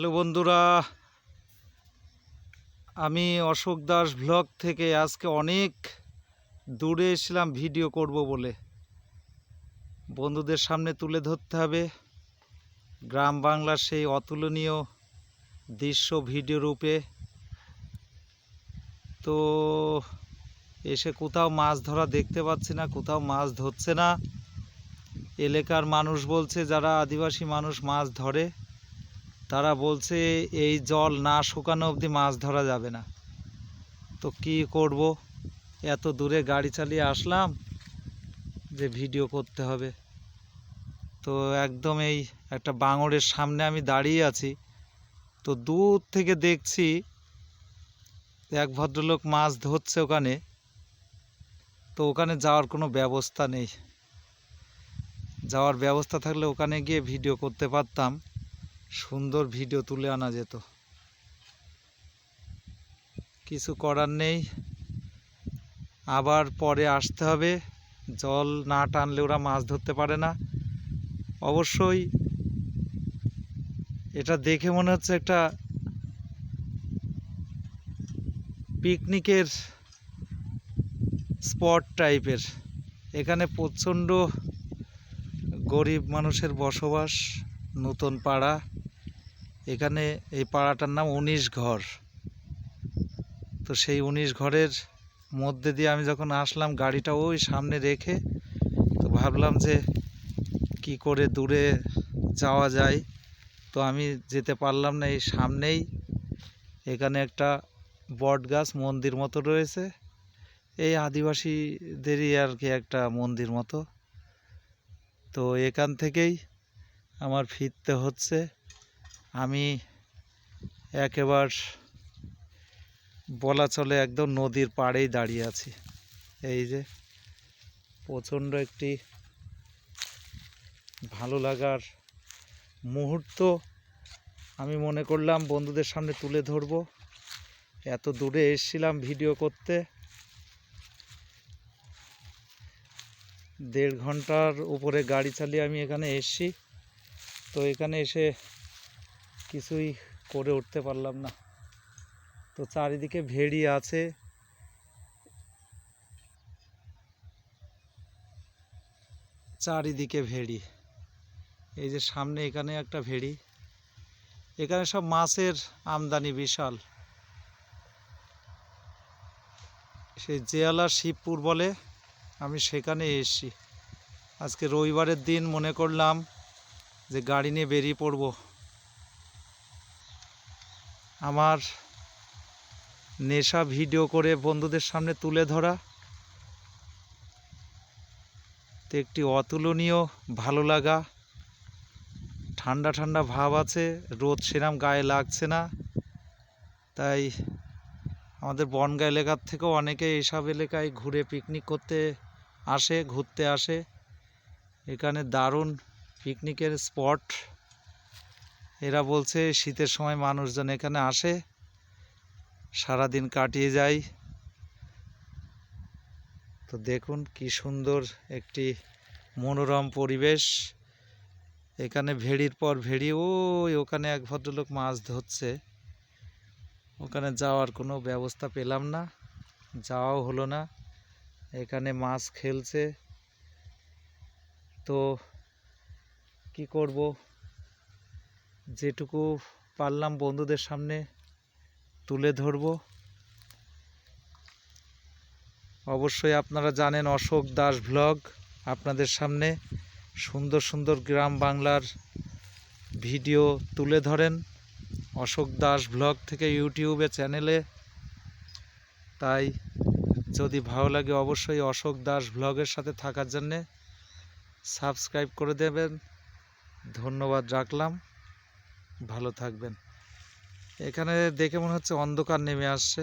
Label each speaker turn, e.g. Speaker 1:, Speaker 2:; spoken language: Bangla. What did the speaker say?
Speaker 1: হ্যালো বন্ধুরা, আমি অশোক দাস ব্লগ থেকে আজকে অনেক দূরে এসেছিলাম ভিডিও করব বলে। বন্ধুদের সামনে তুলে ধরতে হবে। গ্রাম বাংলার সেই অতুলনীয় দৃশ্য ভিডিও রূপে। তো এসে কোথাও মাছ ধরা দেখতে পাচ্ছি না, কোথাও মাছ ধরছে না। এলাকার মানুষ বলছে, যারা আদিবাসী মানুষ মাছ ধরে তারা বলছে, এই জল না শুকানো অবধি মাছ ধরা যাবে না। তো কি করব? এত দূরে গাড়ি চালিয়ে আসলাম যে ভিডিও করতে হবে। তো একদম এই একটা বাঙড়ের সামনে আমি দাঁড়িয়ে আছি। তো দূর থেকে দেখছি এক ভদ্রলোক মাছ ধরছে ওখানে। তো ওখানে যাওয়ার কোনো ব্যবস্থা নেই। যাওয়ার ব্যবস্থা থাকলে ওখানে গিয়ে ভিডিও করতে পারতাম। সুন্দর ভিডিও তুলে আনা যেত। কিছু করার নেই। আবার পরে আসতে হবে। জল না টানলে ওরা মাছ ধরতে পারে না। অবশ্যই এটা দেখে মনে হচ্ছে একটা পিকনিকের স্পট টাইপের। এখানে প্রচণ্ড গরিব মানুষের বসবাস, নতুন পাড়া। এখানে এই পাড়াটার নাম উনিশ ঘর। তো সেই উনিশ ঘরের মধ্যে দিয়ে আমি যখন আসলাম, গাড়িটা ওই সামনে রেখে তো ভাবলাম যে কি করে দূরে যাওয়া যায়। তো আমি যেতে পারলাম না, এই সামনেই এখানে একটা বট গাছ মন্দির মতো রয়েছে। এই আদিবাসীদেরই আর কি একটা মন্দির মতো। তো এখান থেকেই আমার ফিরতে হচ্ছে। আমি একেবার বলা চলে একদম নদীর পাড়েই দাঁড়িয়ে আছি। এই যে প্রচণ্ড একটি ভালো লাগার মুহূর্ত আমি মনে করলাম বন্ধুদের সামনে তুলে ধরবো। এত দূরে এসেছিলাম ভিডিও করতে। দেড় ঘণ্টার উপরে গাড়ি চালিয়ে আমি এখানে এসছি। তো এখানে এসে কিছুই করে উঠতে পারলাম না। তো চারিদিকে ভেড়ি আছে। চারিদিকে ভেড়ি। এই যে সামনে এখানে একটা ভেড়ি। এখানে সব মাছের আমদানি বিশাল। সেই জেয়ালা শিবপুর বলে আমি সেখানে এসেছি। আজকে রবিবারের দিন মনে করলাম যে গাড়ি নিয়ে বেরিয়ে পড়ব। আমার নেশা ভিডিও করে বন্ধুদের সামনে তুলে ধরা। তো একটি অতুলনীয়, ভালো লাগা। ঠান্ডা ঠান্ডা ভাব আছে, রোদ সেরাম গায়ে লাগছে না। তাই আমাদের বনগা এলাকার থেকেও অনেকে এইসব এলাকায় ঘুরে পিকনিক করতে আসে, ঘুরতে আসে। এখানে দারুণ পিকনিকের স্পট এরা বলছে, শীতের সময় মানুষজন এখানে আসে, সারাদিন কাটিয়ে যায়। তো দেখুন কি সুন্দর একটি মনোরম পরিবেশ। এখানে ভেড়ির পর ভেড়ি, ওই ওখানে এক ভদ্রলোক মাছ ধরছে। ওখানে যাওয়ার কোনো ব্যবস্থা পেলাম না, যাওয়াও হলো না। এখানে মাছ খেলছে। তো কি করব? যেটুকু পারলাম বন্ধুদের সামনে তুলে ধরব। অবশ্যই আপনারা জানেন অশোক দাস ভ্লগ আপনাদের সামনে সুন্দর সুন্দর গ্রাম বাংলার ভিডিও তুলে ধরেন। অশোক দাস ব্লগ থেকে ইউটিউবে চ্যানেলে। তাই যদি ভালো লাগে অবশ্যই অশোক দাস ব্লগের সাথে থাকার জন্যে সাবস্ক্রাইব করে দেবেন। ধন্যবাদ রাখলাম। ভালো থাকবেন। এখানে দেখে মনে হচ্ছে অন্ধকার নেমে আসছে।